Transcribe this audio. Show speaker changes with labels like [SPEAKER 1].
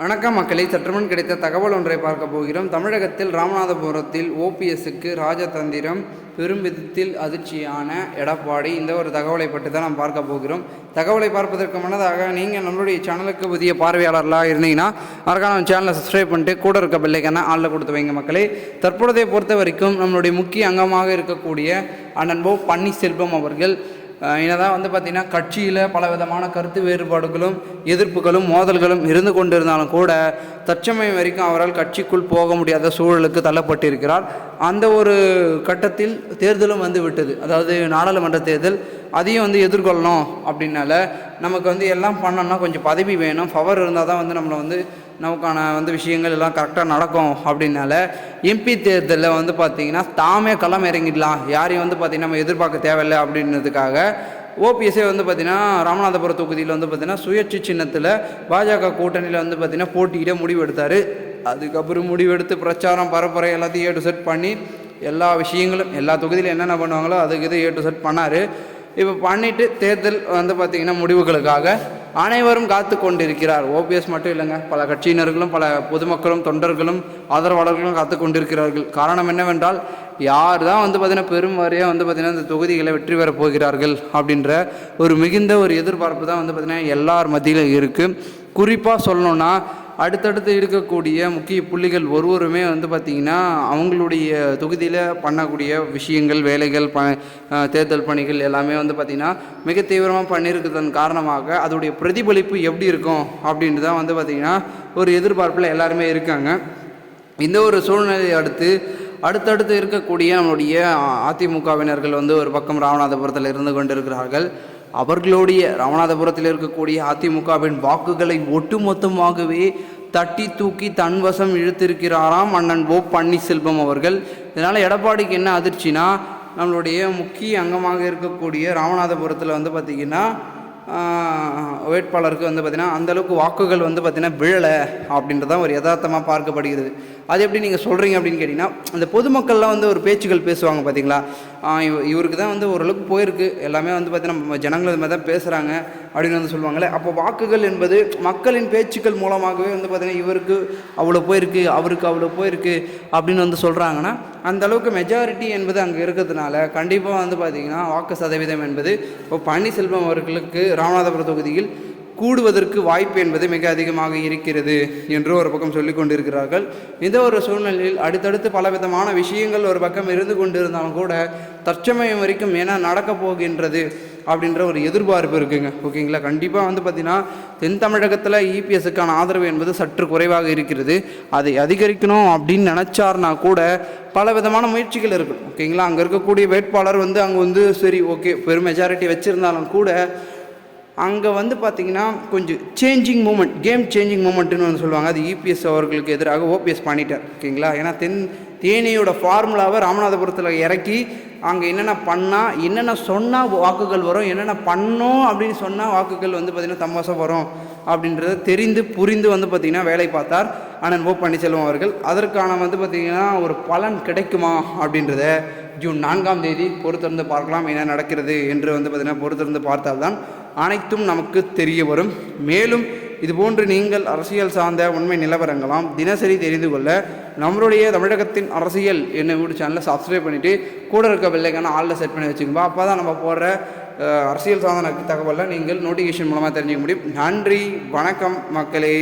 [SPEAKER 1] வணக்கம் மக்களை சற்றுமுன் கிடைத்த தகவல் ஒன்றை பார்க்க போகிறோம். தமிழகத்தில் ராமநாதபுரத்தில் ஓபிஎஸ்க்கு ராஜதந்திரம் பெரும் விதத்தில் அதிர்ச்சியான எடப்பாடி. இந்த ஒரு தகவலை பற்றி தான் நாம் பார்க்க போகிறோம். தகவலை பார்ப்பதற்கு முன்னதாக நீங்கள் நம்மளுடைய சேனலுக்கு புதிய பார்வையாளர்களாக இருந்தீங்கன்னா அதற்கான நம்ம சேனலை சப்ஸ்கிரைப் பண்ணிட்டு கூட இருக்க பிள்ளைக்கான ஆளில் கொடுத்து வைங்க மக்களே. தற்பொழுதை பொறுத்த வரைக்கும் நம்மளுடைய முக்கிய அங்கமாக இருக்கக்கூடிய அண்ணன் போ பன்னீர்செல்வம் அவர்கள் என்னதான் வந்து பார்த்திங்கன்னா கட்சியில் பல விதமான கருத்து வேறுபாடுகளும் எதிர்ப்புகளும் மோதல்களும் இருந்து கொண்டிருந்தாலும் கூட தற்சமயம் வரைக்கும் அவரால் கட்சிக்குள் போக முடியாத சூழலுக்கு தள்ளப்பட்டிருக்கிறார். அந்த ஒரு கட்டத்தில் தேர்தலும் வந்து விட்டது. அதாவது நாடாளுமன்ற தேர்தல் அதையும் வந்து எதிர்கொள்ளணும் அப்படின்னால நமக்கு வந்து எல்லாம் பண்ணோம்னா கொஞ்சம் பதவி வேணும். பவர் இருந்தால் தான் வந்து நம்மளை வந்து நமக்கான வந்து விஷயங்கள் எல்லாம் கரெக்டாக நடக்கும் அப்படின்னால எம்பி தேர்தலில் வந்து பார்த்திங்கன்னா தாமே களம் இறங்கிடலாம். யாரையும் வந்து பார்த்திங்கன்னா நம்ம எதிர்பார்க்க தேவையில்லை அப்படின்றதுக்காக ஓபிஎஸ்ஸே வந்து பார்த்திங்கன்னா ராமநாதபுரம் தொகுதியில் வந்து பார்த்திங்கன்னா சுயேட்சை சின்னத்தில் பாஜக கூட்டணியில் வந்து பார்த்திங்கன்னா போட்டியிட முடிவெடுத்தார். அதுக்கப்புறம் முடிவெடுத்து பிரச்சாரம் பரப்புரை எல்லாத்தையும் ஏ டு செட் பண்ணி எல்லா விஷயங்களும் எல்லா தொகுதியிலும் என்னென்ன பண்ணுவாங்களோ அதுக்கு இது ஏ டு செட் பண்ணார். இப்போ பண்ணிட்டு தேர்தல் வந்து பார்த்திங்கன்னா முடிவுகளுக்காக அனைவரும் காத்து கொண்டிருக்கிறார். ஓபிஎஸ் மட்டும் இல்லைங்க. பல கட்சியினர்களும் பல பொதுமக்களும் தொண்டர்களும் ஆதரவாளர்களும் காத்து கொண்டிருக்கிறார்கள். காரணம் என்னவென்றால் யார் தான் வந்து பார்த்திங்கன்னா பெரும் வாரியாக வந்து பார்த்திங்கன்னா இந்த தொகுதிகளை வெற்றி பெறப் போகிறார்கள் அப்படின்ற ஒரு மிகுந்த ஒரு எதிர்பார்ப்பு தான் வந்து பார்த்திங்கன்னா எல்லார் மத்தியிலும் இருக்குது குறிப்பாக சொல்லணுன்னா அடுத்தடுத்து இருக்கக்கூடிய முக்கிய புள்ளிகள் ஒருவருமே வந்து பார்த்திங்கன்னா அவங்களுடைய தொகுதியில் பண்ணக்கூடிய விஷயங்கள் வேலைகள் ப தேர்தல் பணிகள் எல்லாமே வந்து பார்த்திங்கன்னா மிக தீவிரமாக பண்ணியிருக்கிறதன் காரணமாக அதோடைய பிரதிபலிப்பு எப்படி இருக்கும் அப்படின்ட்டு தான் வந்து பார்த்திங்கன்னா ஒரு எதிர்பார்ப்பில் எல்லாருமே இருக்காங்க. இந்த ஒரு சூழ்நிலையை அடுத்து அடுத்தடுத்து இருக்கக்கூடிய நம்மளுடைய அதிமுகவினர்கள் வந்து ஒரு பக்கம் ராமநாதபுரத்தில் இருந்து கொண்டிருக்கிறார்கள். அவர்களுடைய ராமநாதபுரத்தில் இருக்கக்கூடிய அதிமுகவின் வாக்குகளை ஒட்டுமொத்தமாகவே தட்டி தூக்கி தன்வசம் இழுத்திருக்கிறாராம் அண்ணன் ஓ பன்னீர்செல்வம் அவர்கள். இதனால் எடப்பாடிக்கு என்ன அதிர்ச்சினா நம்மளுடைய முக்கிய அங்கமாக இருக்கக்கூடிய ராமநாதபுரத்தில் வந்து பார்த்திங்கன்னா வேட்பாளருக்கு வந்து பார்த்திங்கன்னா அந்தளவுக்கு வாக்குகள் வந்து பார்த்திங்கன்னா விழலை அப்படின்றதான் ஒரு யதார்த்தமாக பார்க்கப்படுகிறது. அது எப்படி நீங்கள் சொல்கிறீங்க அப்படின்னு கேட்டிங்கன்னா அந்த பொதுமக்கள்லாம் வந்து ஒரு பேச்சுகள் பேசுவாங்க பார்த்தீங்களா இவருக்கு தான் வந்து ஓரளவுக்கு போயிருக்கு. எல்லாமே வந்து பார்த்தீங்கன்னா நம்ம ஜனங்கள் இது மாதிரி தான் பேசுகிறாங்க அப்படின்னு வந்து சொல்லுவாங்களே அப்போ வாக்குகள் என்பது மக்களின் பேச்சுக்கள் மூலமாகவே வந்து பார்த்திங்கன்னா இவருக்கு அவ்வளோ போயிருக்கு அவருக்கு அவ்வளோ போயிருக்கு அப்படின்னு வந்து சொல்கிறாங்கன்னா அந்த அளவுக்கு மெஜாரிட்டி என்பது அங்கே இருக்கிறதுனால கண்டிப்பாக வந்து பார்த்திங்கன்னா வாக்கு சதவீதம் என்பது இப்போ பன்னீர்செல்வம் அவர்களுக்கு ராமநாதபுரம் தொகுதியில் கூடுவதற்கு வாய்ப்பு என்பது மிக அதிகமாக இருக்கிறது என்று ஒரு பக்கம் சொல்லி கொண்டிருக்கிறார்கள். இந்த ஒரு சூழ்நிலையில் அடுத்தடுத்து பலவிதமான விஷயங்கள் ஒரு பக்கம் இருந்து கொண்டிருந்தாலும் கூட தற்சமயம் வரைக்கும் என்ன நடக்கப் போகின்றது அப்படின்ற ஒரு எதிர்பார்ப்பு இருக்குங்க. ஓகேங்களா? கண்டிப்பாக வந்து பார்த்திங்கன்னா தென் தமிழகத்தில் இபிஎஸ்க்கான ஆதரவு என்பது சற்று குறைவாக இருக்கிறது. அதை அதிகரிக்கணும் அப்படின்னு நினச்சார்னா கூட பல விதமான முயற்சிகள் இருக்குது ஓகேங்களா? அங்கே இருக்கக்கூடிய வேட்பாளர் வந்து அங்கே வந்து சரி ஓகே பெரும் மெஜாரிட்டி வச்சுருந்தாலும் கூட அங்கே வந்து பார்த்தீங்கன்னா கொஞ்சம் சேஞ்சிங் மூமெண்ட் கேம் சேஞ்சிங் மூமெண்ட்னு வந்து சொல்லுவாங்க. அது இபிஎஸ் அவர்களுக்கு எதிராக ஓபிஎஸ் பண்ணிட்டார். ஓகேங்களா? ஏன்னா தென் தேனியோட ஃபார்முலாவை ராமநாதபுரத்தில் இறக்கி அங்கே என்னென்ன பண்ணால் என்னென்ன சொன்னால் வாக்குகள் வரும் என்னென்ன பண்ணோம் அப்படின்னு சொன்னால் வாக்குகள் வந்து பார்த்திங்கன்னா தமாசம் வரும் அப்படின்றத தெரிந்து புரிந்து வந்து பார்த்திங்கன்னா வேலை பார்த்தார் அண்ணன் ஓ பன்னீர்செல்வம் அவர்கள். அதற்கான வந்து பார்த்திங்கன்னா ஒரு பலன் கிடைக்குமா அப்படின்றத ஜூன் நான்காம் தேதி பொறுத்திருந்து பார்க்கலாம். என்ன நடக்கிறது என்று வந்து பார்த்திங்கன்னா பொறுத்திருந்து பார்த்தால்தான் அனைத்தும் நமக்கு தெரிய வரும். மேலும் இதுபோன்று நீங்கள் அரசியல் சார்ந்த உண்மை நிலவரங்களாம் தினசரி தெரிந்து கொள்ள நம்மளுடைய தமிழகத்தின் அரசியல் என்ன வீடு சேனலை சப்ஸ்கிரைப் பண்ணிவிட்டு கூட இருக்க பிள்ளைக்கான ஆளில் செட் பண்ணி வச்சுக்கோங்க. அப்போ தான் நம்ம போடுற அரசியல் சார்ந்த தகவலை நீங்கள் நோட்டிஃபிகேஷன் மூலமாக தெரிஞ்சுக்க முடியும். நன்றி வணக்கம் மக்களே.